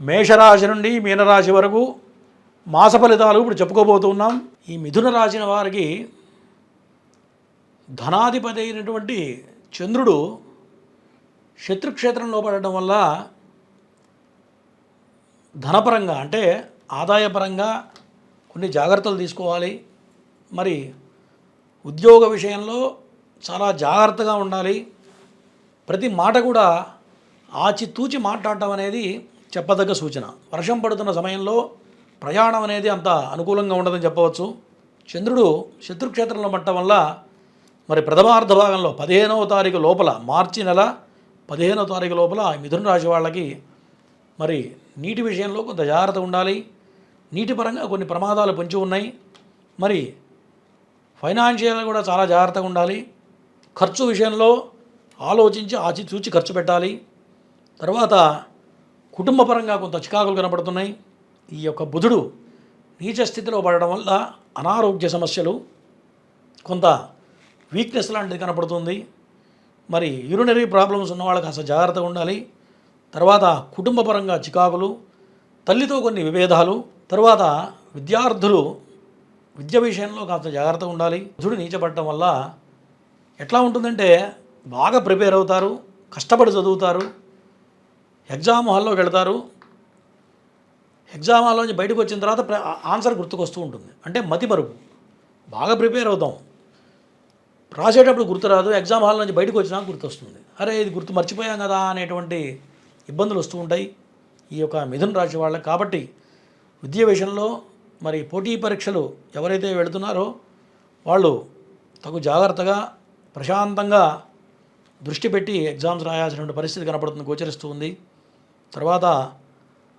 మేషరాశి నుండి మీనరాశి వరకు మాస ఫలితాలు ఇప్పుడు చెప్పుకోబోతున్నాం. ఈ మిథున రాశిన వారికి ధనాధిపతి అయినటువంటి చంద్రుడు శత్రుక్షేత్రంలో పడటం వల్ల ధనపరంగా అంటే ఆదాయపరంగా కొన్ని జాగ్రత్తలు తీసుకోవాలి. మరి ఉద్యోగ విషయంలో చాలా జాగ్రత్తగా ఉండాలి. ప్రతి మాట కూడా ఆచితూచి మాట్లాడటం అనేది చెప్పదగ్గ సూచన. వర్షం పడుతున్న సమయంలో ప్రయాణం అనేది అంత అనుకూలంగా ఉండదని చెప్పవచ్చు. చంద్రుడు శత్రుక్షేత్రంలో పట్టడం వల్ల మరి ప్రథమార్ధ భాగంలో పదిహేనవ తారీఖు లోపల మార్చి నెల పదిహేనవ తారీఖు లోపల మిథున రాశి వాళ్ళకి మరి నీటి విషయంలో కొంత జాగ్రత్త ఉండాలి. నీటి పరంగా కొన్ని ప్రమాదాలు పొంచి ఉన్నాయి. మరి ఫైనాన్షియల్ కూడా చాలా జాగ్రత్తగా ఉండాలి. ఖర్చు విషయంలో ఆలోచించి ఆచితూచి ఖర్చు పెట్టాలి. తర్వాత కుటుంబపరంగా కొంత చికాకులు కనబడుతున్నాయి. ఈ యొక్క బుధుడు నీచ స్థితిలో పడడం వల్ల అనారోగ్య సమస్యలు కొంత వీక్నెస్ లాంటిది కనపడుతుంది. మరి యూరినరీ ప్రాబ్లమ్స్ ఉన్న వాళ్ళకి కాస్త జాగ్రత్తగా ఉండాలి. తర్వాత కుటుంబపరంగా చికాకులు తల్లితో కొన్ని విభేదాలు తర్వాత విద్యార్థులు విద్య విషయంలో కాస్త జాగ్రత్తగా ఉండాలి. బుధుడు నీచపడటం వల్ల ఎట్లా ఉంటుందంటే బాగా ప్రిపేర్ అవుతారు కష్టపడి చదువుతారు ఎగ్జామ్ హాల్లోకి వెళతారు. ఎగ్జామ్ హాల్లో నుంచి బయటకు వచ్చిన తర్వాత ప్ర- ఆన్సర్ గుర్తుకొస్తూ ఉంటుంది. అంటే మతి మరుపు. బాగా ప్రిపేర్ అవుతాం. రాసేటప్పుడు గుర్తురాదు ఎగ్జామ్ హాల్ నుంచి బయటకు వచ్చినా గుర్తొస్తుంది. అరే ఇది గుర్తు మర్చిపోయాం కదా అనేటువంటి ఇబ్బందులు వస్తూ ఉంటాయి. ఈ యొక్క మిథున రాశి వాళ్ళకి. కాబట్టి విద్య విషయంలో మరి పోటీ పరీక్షలు ఎవరైతే వెళుతున్నారో వాళ్ళు తగు జాగ్రత్తగా ప్రశాంతంగా దృష్టి పెట్టి ఎగ్జామ్స్ రాయాల్సినటువంటి పరిస్థితి కనపడుతుంది గోచరిస్తుంది తర్వాత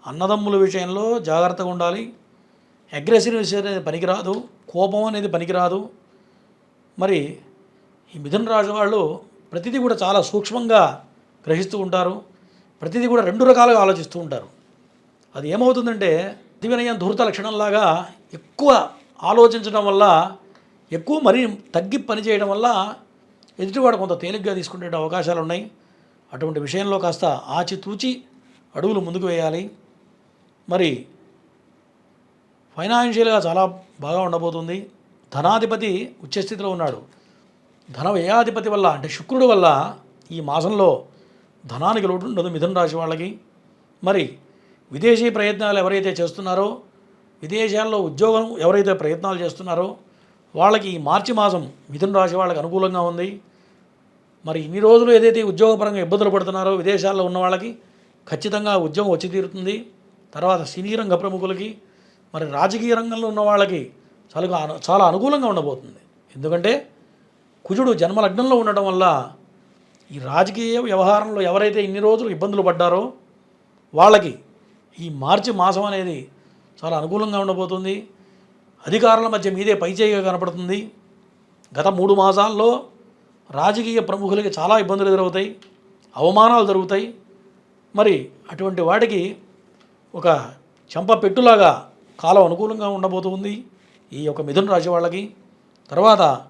అన్నదమ్ముల విషయంలో జాగ్రత్తగా ఉండాలి. అగ్రెసివ్నెస్ అనేది పనికిరాదు. కోపం అనేది పనికిరాదు. మరి ఈ మిథున రాశి వాళ్ళు ప్రతిదీ కూడా చాలా సూక్ష్మంగా గ్రహిస్తూ ఉంటారు. ప్రతిదీ కూడా రెండు రకాలుగా ఆలోచిస్తూ ఉంటారు. అది ఏమవుతుందంటే దివినయం ధూర్త లక్షణంలాగా ఎక్కువ ఆలోచించడం వల్ల ఎక్కువ మరీ తగ్గి పని చేయడం వల్ల ఎదుటివాడు కొంత తేలిగ్గా తీసుకునే అవకాశాలు ఉన్నాయి అటువంటి విషయంలో కాస్త ఆచితూచి అడుగులు ముందుకు వేయాలి. మరి ఫైనాన్షియల్గా చాలా బాగా ఉండబోతుంది. ధనాధిపతి ఉచ్చస్థితిలో ఉన్నాడు. ధన వ్యయాధిపతి వల్ల అంటే శుక్రుడు వల్ల ఈ మాసంలో ధనానికి లోటు ఉండదు మిథున రాశి వాళ్ళకి. మరి విదేశీ ప్రయత్నాలు ఎవరైతే చేస్తున్నారో విదేశాల్లో ఉద్యోగం ఎవరైతే ప్రయత్నాలు చేస్తున్నారో వాళ్ళకి ఈ మార్చి మాసం మిథున రాశి వాళ్ళకి అనుకూలంగా ఉంది. మరి ఇన్ని రోజులు ఏదైతే ఉద్యోగపరంగా ఇబ్బందులు పడుతున్నారో విదేశాల్లో ఉన్న వాళ్ళకి ఖచ్చితంగా ఉద్యోగం వచ్చి తీరుతుంది. తర్వాత సినీ రంగ ప్రముఖులకి మరి రాజకీయ రంగంలో ఉన్న వాళ్ళకి చాలా చాలా అనుకూలంగా ఉండబోతుంది. ఎందుకంటే కుజుడు జన్మలగ్నంలో ఉండటం వల్ల ఈ రాజకీయ వ్యవహారంలో ఎవరైతే ఇన్ని రోజులు ఇబ్బందులు పడ్డారో వాళ్ళకి ఈ మార్చి మాసం అనేది చాలా అనుకూలంగా ఉండబోతుంది. అధికారుల మధ్య మీదే పైచేయిగా కనపడుతుంది. గత మూడు మాసాల్లో రాజకీయ ప్రముఖులకి చాలా ఇబ్బందులు ఎదురవుతాయి. అవమానాలు జరుగుతాయి. మరి అటువంటి వాటికి ఒక చెంప పెట్టులాగా కాలం అనుకూలంగా ఉండబోతుంది ఈ యొక్క మిథున రాశి వాళ్ళకి. తర్వాత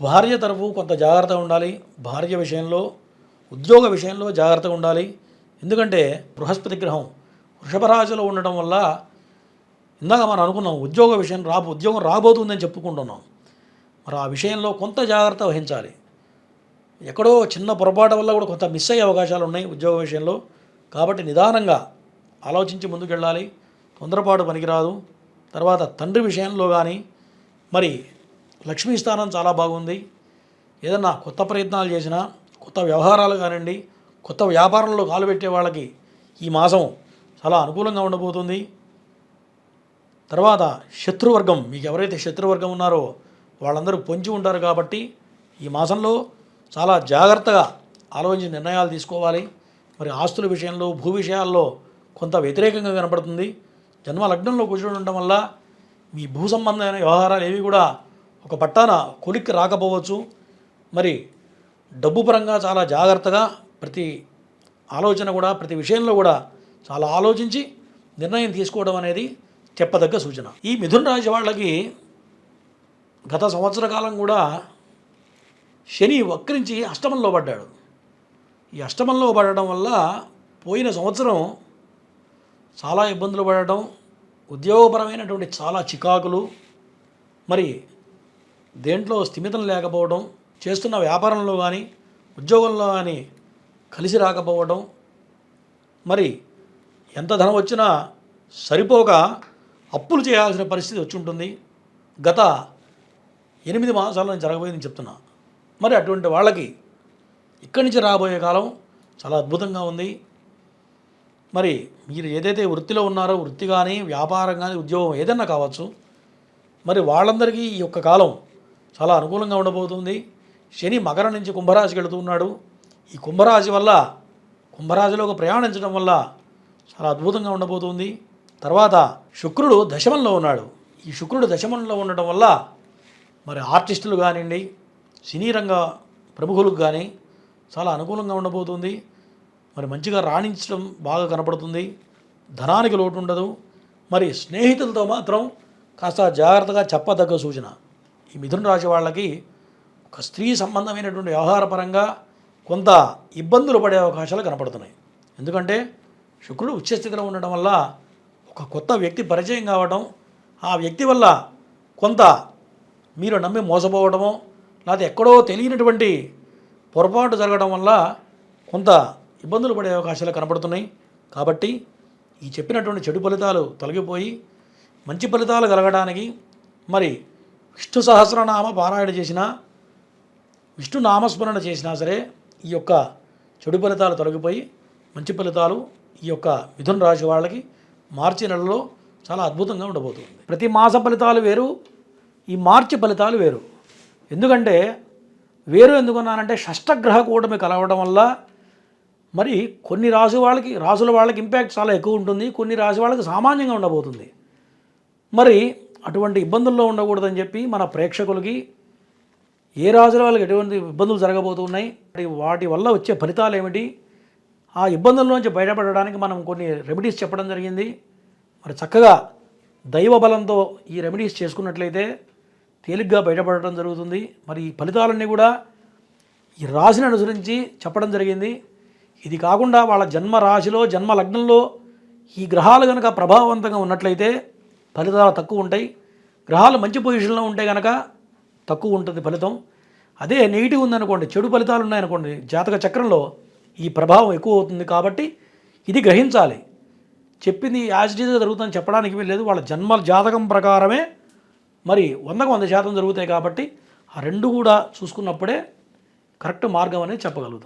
భార్య తరఫు కొంత జాగ్రత్తగా ఉండాలి. భార్య విషయంలో ఉద్యోగ విషయంలో జాగ్రత్తగా ఉండాలి. ఎందుకంటే బృహస్పతి గ్రహం వృషభ రాశిలో ఉండటం వల్ల ఇందాక మనం అనుకున్నాం ఉద్యోగ విషయం రా ఉద్యోగం రాబోతుందని చెప్పుకుంటున్నాం. మరి ఆ విషయంలో కొంత జాగ్రత్త వహించాలి. ఎక్కడో చిన్న పొరపాటు వల్ల కూడా కొంత మిస్ అయ్యే అవకాశాలు ఉన్నాయి ఉద్యోగ విషయంలో. కాబట్టి నిదానంగా ఆలోచించి ముందుకెళ్ళాలి. తొందరపాటు పనికిరాదు. తర్వాత తండ్రి విషయంలో కానీ మరి లక్ష్మీ స్థానం చాలా బాగుంది. ఏదన్నా కొత్త ప్రయత్నాలు చేసినా కొత్త వ్యవహారాలు కానివ్వండి కొత్త వ్యాపారంలో కాలు పెట్టే వాళ్ళకి ఈ మాసం చాలా అనుకూలంగా ఉండబోతుంది. తర్వాత శత్రువర్గం మీకు ఎవరైతే శత్రువర్గం ఉన్నారో వాళ్ళందరూ పొంచి ఉంటారు కాబట్టి ఈ మాసంలో చాలా జాగ్రత్తగా ఆలోచించి నిర్ణయాలు తీసుకోవాలి. మరి ఆస్తుల విషయంలో భూ విషయాల్లో కొంత వ్యతిరేకంగా కనపడుతుంది. జన్మ లగ్నంలో కూర్చొని ఉండడం వల్ల మీ భూ సంబంధమైన వ్యవహారాలు ఏవి కూడా ఒక పట్టాన కొలిక్కి రాకపోవచ్చు. మరి డబ్బు పరంగా చాలా జాగ్రత్తగా ప్రతి ఆలోచన కూడా ప్రతి విషయంలో కూడా చాలా ఆలోచించి నిర్ణయం తీసుకోవడం అనేది చెప్పదగ్గ సూచన. ఈ మిథున రాశి వాళ్ళకి గత సంవత్సర కాలం కూడా శని వక్రించి అష్టమంలో పడ్డాడు. ఈ అష్టమంలో పడడం వల్ల పోయిన సంవత్సరం చాలా ఇబ్బందులు పడటం ఉద్యోగపరమైనటువంటి చాలా చికాకులు మరి దేంట్లో స్థిమితం లేకపోవడం చేస్తున్న వ్యాపారంలో కానీ ఉద్యోగంలో కానీ కలిసి రాకపోవడం మరి ఎంత ధనం వచ్చినా సరిపోక అప్పులు చేయాల్సిన పరిస్థితి వచ్చి ఉంటుంది గత ఎనిమిది మాసాల నుంచి జరగబోయింది చెప్తున్నా. మరి అటువంటి వాళ్ళకి ఇక్కడి నుంచి రాబోయే కాలం చాలా అద్భుతంగా ఉంది. మరి మీరు ఏదైతే వృత్తిలో ఉన్నారో వృత్తి కానీ వ్యాపారం కానీ ఉద్యోగం ఏదైనా కావచ్చు మరి వాళ్ళందరికీ ఈ యొక్క కాలం చాలా అనుకూలంగా ఉండబోతుంది. శని మకరం నుంచి కుంభరాశికి వెళుతున్నాడు ఈ కుంభరాశి వల్ల కుంభరాశిలోకి ప్రయాణించడం వల్ల చాలా అద్భుతంగా ఉండబోతుంది. తర్వాత శుక్రుడు దశమంలో ఉన్నాడు. ఈ శుక్రుడు దశమంలో ఉండటం వల్ల మరి ఆర్టిస్టులు కానివ్వండి సినీ రంగ ప్రముఖులకు కానీ చాలా అనుకూలంగా ఉండబోతుంది. మరి మంచిగా రాణించడం బాగా కనపడుతుంది. ధనానికి లోటు ఉండదు. మరి స్నేహితులతో మాత్రం కాస్త జాగ్రత్తగా చెప్పదగ్గ సూచన. ఈ మిథున రాశి వాళ్ళకి ఒక స్త్రీ సంబంధమైనటువంటి వ్యవహారపరంగా కొంత ఇబ్బందులు పడే అవకాశాలు కనపడుతున్నాయి. ఎందుకంటే శుక్రుడు ఉచ్చస్థితిలో ఉండడం వల్ల ఒక కొత్త వ్యక్తి పరిచయం కావడం ఆ వ్యక్తి వల్ల కొంత మీరు నమ్మి మోసపోవడమో లేకపోతే ఎక్కడో తెలియనటువంటి పొరపాటు జరగడం వల్ల కొంత ఇబ్బందులు పడే అవకాశాలు కనపడుతున్నాయి కాబట్టి ఈ చెప్పినటువంటి చెడు ఫలితాలు తొలగిపోయి మంచి ఫలితాలు కలగడానికి మరి విష్ణు సహస్రనామ పారాయణ చేసినా విష్ణు నామస్మరణ చేసినా సరే ఈ యొక్క చెడు ఫలితాలు తొలగిపోయి మంచి ఫలితాలు ఈ యొక్క మిథున రాశి వాళ్ళకి మార్చి నెలలో చాలా అద్భుతంగా ఉండబోతుంది. ప్రతి మాస ఫలితాలు వేరు ఈ మార్చి ఫలితాలు వేరు. ఎందుకంటే వేరు ఎందుకున్నానంటే షష్టగ్రహ కూటమి కలవడం వల్ల మరి కొన్ని రాశి వాళ్ళకి రాసుల వాళ్ళకి ఇంపాక్ట్ చాలా ఎక్కువ ఉంటుంది. కొన్ని రాశి వాళ్ళకి సామాన్యంగా ఉండబోతుంది. మరి అటువంటి ఇబ్బందుల్లో ఉండకూడదని చెప్పి మన ప్రేక్షకులకి ఏ రాజుల వాళ్ళకి ఎటువంటి ఇబ్బందులు జరగబోతున్నాయి మరి వాటి వల్ల వచ్చే ఫలితాలు ఏమిటి ఆ ఇబ్బందుల్లోంచి బయటపడడానికి మనం కొన్ని రెమెడీస్ చెప్పడం జరిగింది. మరి చక్కగా దైవ బలంతో ఈ రెమెడీస్ చేసుకున్నట్లయితే తేలిగ్గా బయటపడటం జరుగుతుంది. మరి ఈ ఫలితాలన్నీ కూడా ఈ రాశిని అనుసరించి చెప్పడం జరిగింది. ఇది కాకుండా వాళ్ళ జన్మ రాశిలో జన్మ లగ్నంలో ఈ గ్రహాలు కనుక ప్రభావవంతంగా ఉన్నట్లయితే ఫలితాలు తక్కువ ఉంటాయి. గ్రహాలు మంచి పొజిషన్లో ఉంటే కనుక తక్కువ ఉంటుంది ఫలితం. అదే నెగిటివ్ ఉందనుకోండి చెడు ఫలితాలు ఉన్నాయనుకోండి జాతక చక్రంలో ఈ ప్రభావం ఎక్కువ అవుతుంది కాబట్టి ఇది గ్రహించాలి. చెప్పింది యాజ్ జరుగుతుందని చెప్పడానికి లేదు వాళ్ళ జన్మ జాతకం ప్రకారమే మరి వందకు వంద శాతం జరుగుతాయి కాబట్టి ఆ రెండు కూడా చూసుకున్నప్పుడే కరెక్ట్ మార్గం అనేది చెప్పగలుగుతాం.